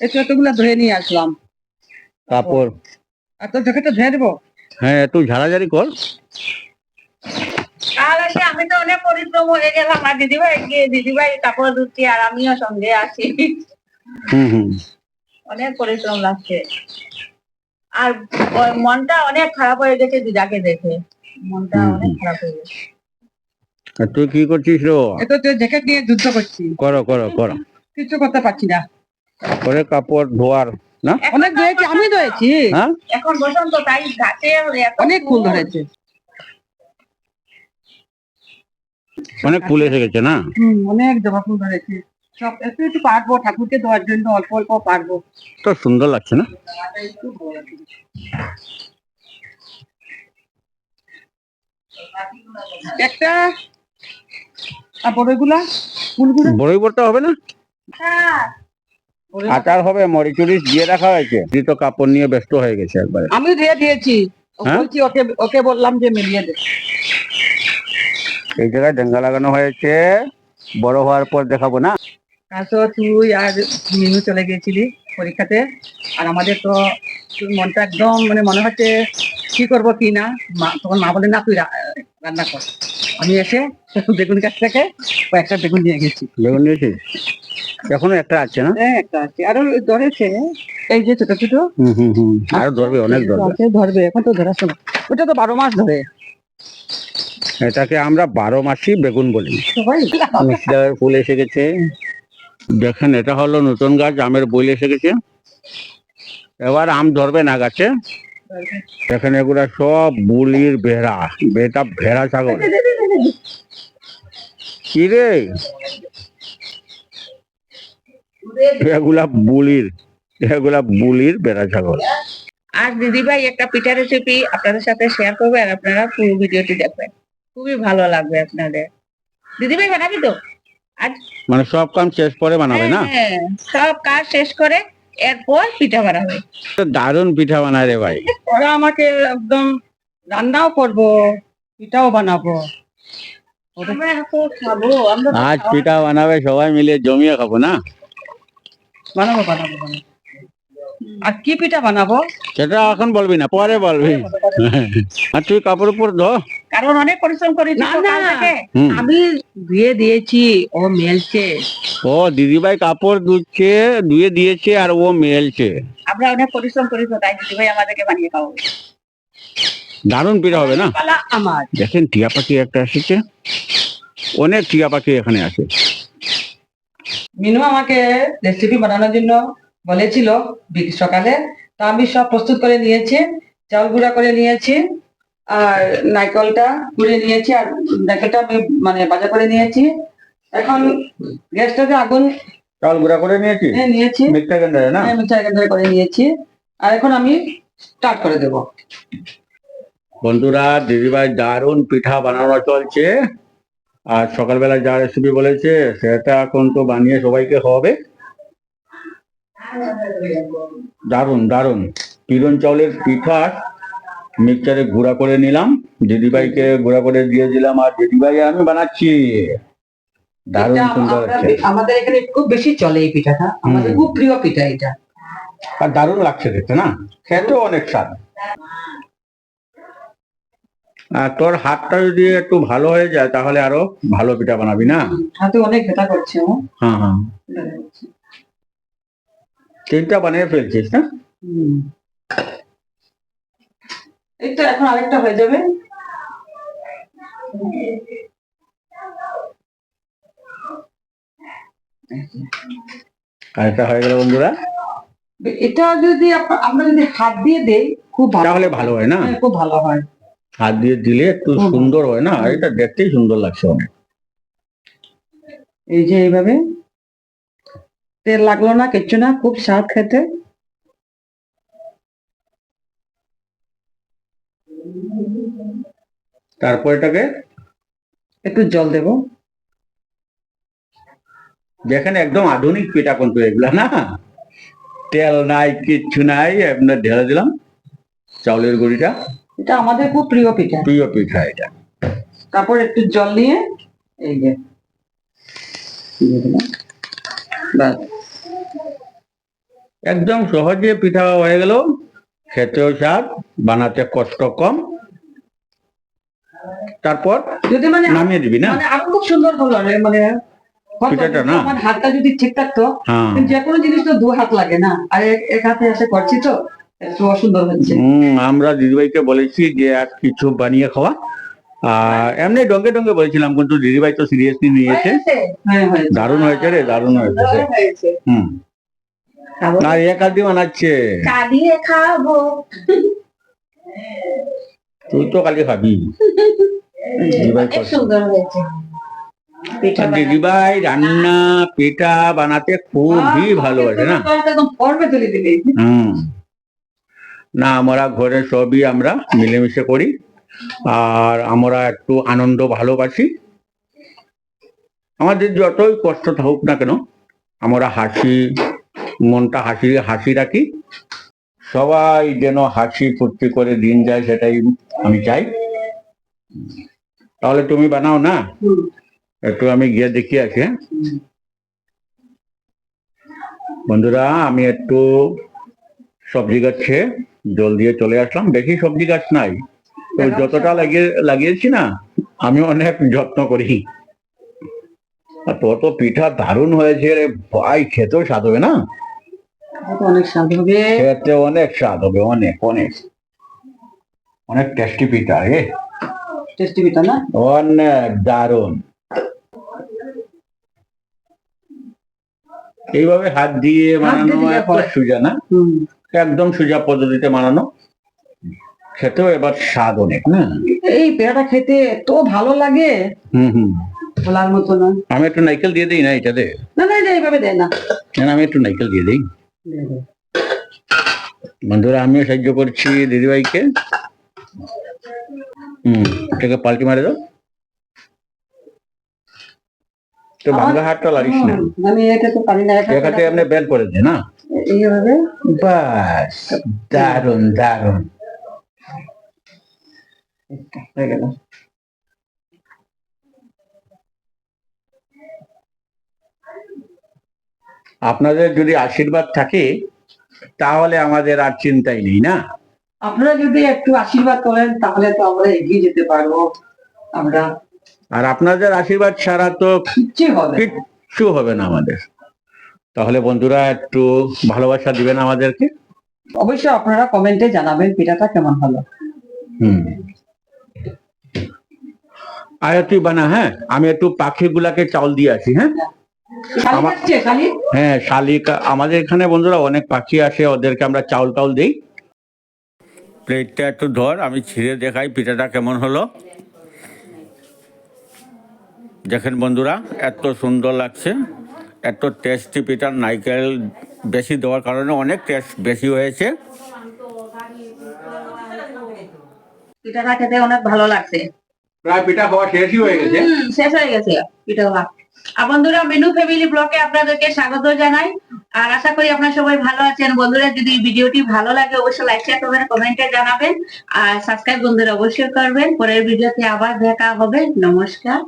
ধুয়ে নিয়ে আসলাম। কাপড় আর তোর জ্যাকেটটা ধুয়ে দেবো? হ্যাঁ একটু ঝাড়াঝাড়ি কর। আমি তো অনেক পরিশ্রম হয়ে গেলাম আর দিদিভাই গিয়ে দিদিভাই কাপড় ধুচ্ছি আর আমিও সঙ্গে আছি। হুম হুম। অনেক পরিশ্রম লাগছে। আর মনটা অনেক খারাপ হয়ে গেছে দিদাকে দেখে। মনটা অনেক খারাপ হয়ে গেছে। তুই কি করছিস রো? এত জ্যাকেট নিয়ে যুদ্ধ করছি। করো করো করো। কিছু করতে পারছি না। করে কাপড় ধোয়ার না? অনেক ধুয়েছি আমি ধুয়েছি? হ্যাঁ? এখন বসন্ত তাই ঘাটে অনেক ফুল ধরেছে। অনেক ফুল এসে গেছে না? অনেক জবা ফুল ধরেছে। সব একটু একটু পারব ঠাকুরকে দেওয়ার জন্য অল্প অল্প পারব। তো সুন্দর লাগছে না? একটা আর বড়গুলা ফুলগুলো? বড়ই বড়টা হবে না? হ্যাঁ। আচার হবে মরিচুরিচ দিয়ে রাখা হয়েছে। তো কাপড় নিয়ে ব্যস্ত হয়ে গেছে একবারে। আমি ধুয়ে দিয়েছি। হ্যাঁ? বলছি ওকে ওকে বললাম যে মিলিয়ে দে। এই জায়গায় ডেঙ্গা লাগানো হয়েছে। বড় হওয়ার পর দেখাবো না। তুই আর মিনু চলে গিয়েছিলি পরীক্ষাতে। আর আমাদের তো মনটা একদম মানে মনে হচ্ছে কি করব কি না। মা তখন মা বলে না তুই রান্না কর। আমি এসে বেগুন গাছ থেকে কয়েকটা বেগুন নিয়ে গেছি। বেগুন নিয়েছিস? এখনও একটা আছে না? হ্যাঁ একটা আছে। আরও ধরেছে। এই যে ছোট ছোট। হুম হুম হুম। আরও ধরবে অনেক ধরবে ধরবে। এখন তো ধরার সময়। ওটা তো বারো মাস ধরে। এটাকে আমরা বারো মাসি বেগুন বলি। সবাই। ফুল এসে গেছে। দেখেন এটা হলো নতুন গাছ আমের বইল এসে গেছে। এবার আম ধরবে না গাছে। দেখেন এগুলা সব বুলির ভেড়া। বেটা ভেড়া ছাগল। কি রে? এগুলা বুলির এগুলা বুলির বেড়া ছাগল। আর দিদিভাই একটা পিঠা রেসিপি আপনাদের সাথে শেয়ার করবে আর আপনারা পুরো ভিডিওটি দেখবেন। খুবই ভালো লাগবে আপনাদের। দিদিভাই বানাবি তো? আজ মানে সব কাম শেষ পরে বানাবে না? হ্যাঁ, সব কাজ শেষ করে এরপর পিঠা বানাবে। তো দারুণ পিঠা বানায় রে ভাই। ওরা আমাকে একদম রান্নাও করব পিঠাও বানাবো। আজ পিঠা বানাবে সবাই মিলে জমিয়ে খাব না? বানাবো বানাবো বানাবো। আর কি পিঠা বানাবো? সেটা এখন বলবি না পরে বলবি। আর তুই কাপড় উপর ধো। কারণ অনেক পরিশ্রম করেছি না, না। আমি ধুয়ে দিয়েছি ও মেলছে। ও দিদিভাই কাপড় ধুচ্ছে ধুয়ে দিয়েছে আর ও মেলছে। আমরা অনেক পরিশ্রম করেছি তাই দিদিভাই আমাদেরকে বানিয়ে খাওয়াবে। দারুণ পিঠা হবে না? আমার। দেখেন টিয়া পাখি একটা এসেছে। অনেক টিয়া পাখি এখানে আছে। মিনু আমাকে রেসিপি বানানোর জন্য বলেছিল সকালে। তা আমি সব প্রস্তুত করে নিয়েছি চাউল গুঁড়া করে নিয়েছি আর নারকেলটা কুড়ে নিয়েছি আর নারকেলটা আমি মানে বাজা করে নিয়েছি। এখন গ্যাসটাতে আগুন চাল গুঁড়া করে নিয়েছি? নিয়েছি। মিথ্যা কেন্দ্রে না? হ্যাঁ, মিঠাই কেন্দ্রে করে নিয়েছি। আর এখন আমি স্টার্ট করে দেব। বন্ধুরা দিদিভাই দারুণ পিঠা বানানো চলছে। আর সকালবেলা যা রেসিপি বলেছে সেটা এখন তো বানিয়ে সবাইকে খাওয়াবে। দারুণ দারুণ। পিরন চাউলের পিঠা মিক্সচারে গুঁড়া করে নিলাম। দিদিভাইকে গুঁড়া করে দিয়ে দিলাম। আর দিদিভাই আমি বানাচ্ছি। দারুণ সুন্দর আমাদের এখানে খুব বেশি চলে এই পিঠাটা। আমাদের খুব প্রিয় পিঠা এটা। আর দারুণ লাগছে দেখতে না? খেতেও অনেক স্বাদ। তোর হাতটা যদি একটু ভালো হয়ে যায় তাহলে আরও ভালো পিঠা বানাবি না? হাতে অনেক ব্যথা করছে ও। হ্যাঁ হ্যাঁ। তিনটা বানিয়ে ফেলছিস না এই তো এখন আরেকটা হয়ে যাবে। আর এটা হয়ে গেল বন্ধুরা। এটা যদি আমরা যদি হাত দিয়ে দেই খুব ভালো। তাহলে ভালো হয় না? হ্যাঁ, খুব ভালো হয়। হাত দিয়ে দিলে একটু সুন্দর হয় না? আর এটা দেখতেই সুন্দর লাগছে অনেক। এই যে এইভাবে। তেল লাগল না কিচ্ছু না খুব স্বাদ খেতে। তারপর এটাকে একটু জল দেব। দেখেন একদম আধুনিক পিঠা কিন্তু এগুলা না? তেল নাই কিচ্ছু নাই আপনার ঢেলে দিলাম চাউলের গুঁড়িটা। এটা আমাদের খুব প্রিয় পিঠা। প্রিয় পিঠা এটা। তারপর একটু জল নিয়ে এই যে একদম সহজে পিঠা হয়ে গেল। খেতেও স্বাদ বানাতে কষ্ট কম। তারপর যদি মানে নামিয়ে দিবি না? মানে আরও খুব সুন্দর হলো মানে পিঠাটা না? আমার হাতটা যদি ঠিক থাকতো হ্যাঁ। যে কোনো জিনিস তো দু হাত লাগে না। আর এক হাতে এসে করছি তো। আমরা দিদিভাইকে বলেছি যে আর কিছু বানিয়ে খাওয়া। আর এমনি ডঙ্গে ডঙ্গে বলেছিলাম কিন্তু দিদিভাই তো সিরিয়াসলি নিয়েছে। হ্যাঁ দারুণ হয়েছে রে দারুণ হয়েছে হুম। খাব। আর এক বানাচ্ছে। খাব। তুই তো কালি খাবি। দিদিভাই রান্না পিঠা বানাতে খুবই ভালো আছে না? হুম। না, আমরা ঘরে সবই আমরা মিলেমিশে করি। আর আমরা একটু আনন্দ ভালোবাসি। আমাদের যতই কষ্ট থাকুক না কেন, আমরা হাসি, মনটা হাসি হাসি রাখি। সবাই যেন হাসি ফুর্তি করে দিন যায়, সেটাই আমি চাই। তাহলে তুমি বানাও না? একটু আমি গিয়ে দেখি আছে হ্যাঁ? বন্ধুরা, আমি একটু সবজি গাছে জল দিয়ে চলে আসলাম। বেশি সবজি গাছ নাই। তো যতটা লাগিয়ে লাগিয়েছি না আমি অনেক যত্ন করি। আর তত পিঠা দারুণ হয়েছে রে ভাই খেতেও স্বাদ হবে না? অনেক স্বাদ হবে। খেতে অনেক স্বাদ হবে অনেক অনেক। অনেক টেস্টি পিঠা রে। টেস্টি পিঠা না? অনেক দারুণ। এইভাবে হাত দিয়ে বানানো এত সোজা না? একদম সোজা পদ্ধতিতে বানানো। খেতেও এবার স্বাদ অনেক না? এই পেয়ারা খেতে এত ভালো লাগে। হুম হুম। বলার মতো না। আমি একটু নাইকেল দিয়ে দিই না এটাতে? না না এটা এইভাবে দেয় না। না, আমি একটু নাইকেল দিয়ে দিই। বন্ধুরা আমিও সাহায্য করছি দিদিভাইকে। হুম এটাকে পাল্টি মারে দাও। তো ভাঙ্গা হাতটা লাগিস না। আমি এটা তো পারি না আপনি বের করে দে না? এইভাবে বাস দারুণ দারুণ হয়ে গেল। আপনাদের যদি আশীর্বাদ থাকে তাহলে আমাদের আর চিন্তাই নেই না? আপনারা যদি একটু আশীর্বাদ করেন তাহলে তো আমরা এগিয়ে যেতে পারব। আমরা আর আপনাদের আশীর্বাদ ছাড়া তো কিচ্ছু হবে না। কিচ্ছু হবে না আমাদের। তাহলে বন্ধুরা একটু ভালোবাসা দিবেন আমাদেরকে? অবশ্যই আপনারা কমেন্টে জানাবেন পিঠাটা কেমন হলো? হুম। আর তুই বানা হ্যাঁ? আমি একটু পাখিগুলাকে চাউল দিয়ে আসি হ্যাঁ? হ্যাঁ শালিকা। আমাদের এখানে বন্ধুরা অনেক পাখি আসে ওদেরকে আমরা চাউল টাউল দিই। প্লেটটা একটু ধর আমি ছিঁড়ে দেখাই পিঠাটা কেমন হলো। দেখেন বন্ধুরা এত সুন্দর লাগছে। এত টেস্টি পিঠার নাইকেল বেশি দেওয়ার কারণে অনেক টেস্ট বেশি হয়েছে। পিঠাটা খেতে অনেক ভালো লাগছে। প্রায় পিঠা খাওয়া শেষই হয়ে গেছে। শেষ হয়ে গেছে বন্ধুরা মেনু ফ্যামিলি ব্লকে আপনাদেরকে স্বাগত জানাই। আর আশা করি আপনারা সবাই ভালো আছেন। বন্ধুরা যদি ভিডিওটি ভালো লাগে অবশ্যই লাইক শেয়ার করবেন কমেন্টে জানাবেন। আর সাবস্ক্রাইব বন্ধুরা অবশ্যই করবেন। পরের ভিডিওতে আবার দেখা হবে। নমস্কার।